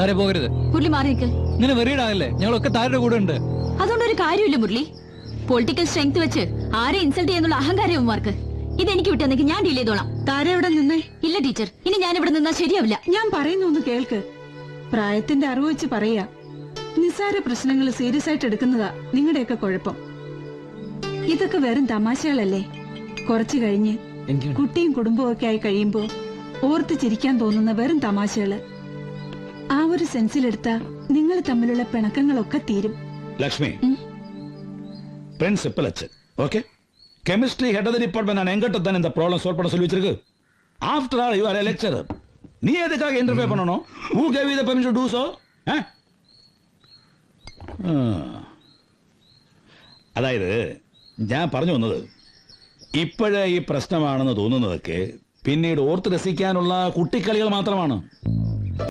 താരെ പോകരുത്. മുരളി മാറി നിൽക്ക് ഇങ്ങനെ വെറിയിടാകല്ലേ ഞങ്ങളൊക്കെ താരയുടെ കൂടെ ഉണ്ട്. അതുകൊണ്ട് ഒരു കാര്യമില്ല മുരളി. പൊളിറ്റിക്കൽ സ്ട്രെങ്ത് വെച്ച് ആരെ ഇൻസൾട്ട് ചെയ്യുന്ന അഹങ്കാരവും മാർക്ക് ഇത് എനിക്ക് വിട്ടെന്നെങ്കിൽ ഞാൻ ഡീൽ ചെയ്തോളാം. താര ഇവിടെ നിന്നേ? ഇല്ല ടീച്ചർ ഇനി ഞാൻ ഇവിടെ നിന്നാ ശരിയാവില്ല. ഞാൻ പറയുന്ന ഒന്ന് കേൾക്ക്. പ്രായത്തിന്റെ അറിവ് വെച്ച് പറയാ നിസ്സാര പ്രശ്നങ്ങൾ സീരിയസ് ആയിട്ട് എടുക്കുന്നതാ നിങ്ങളുടെയൊക്കെ കുഴപ്പം. ഇതൊക്കെ വെറും തമാശകളല്ലേ? കുറച്ചു കഴിഞ്ഞ് കുട്ടിയും കുടുംബവും ഒക്കെ ആയി കഴിയുമ്പോ ഓർത്ത് ചിരിക്കാൻ തോന്നുന്ന വെറും തമാശകൾ. ആ ഒരു സെൻസിലെടുത്താ നിങ്ങൾ തമ്മിലുള്ള പിണക്കങ്ങളൊക്കെ തീരും Lakshmi principal Achu okay chemistry head of the department நான் எங்கிட்ட தானே இந்த ப்ராப்ளம் சால்வ் பண்ண சொல்லி வச்சிருக்கு after all you are lecturer நீ எதுக்காக இன்டர்ஃபியர் பண்ணணும் who gave you the permission to so അതായത് ഞാൻ പറഞ്ഞു വന്നത് ഇപ്പോഴേ ഈ പ്രശ്നമാണെന്ന് തോന്നുന്നതൊക്കെ പിന്നീട് ഓർത്ത് രസിക്കാനുള്ള കുട്ടിക്കളികൾ മാത്രമാണ്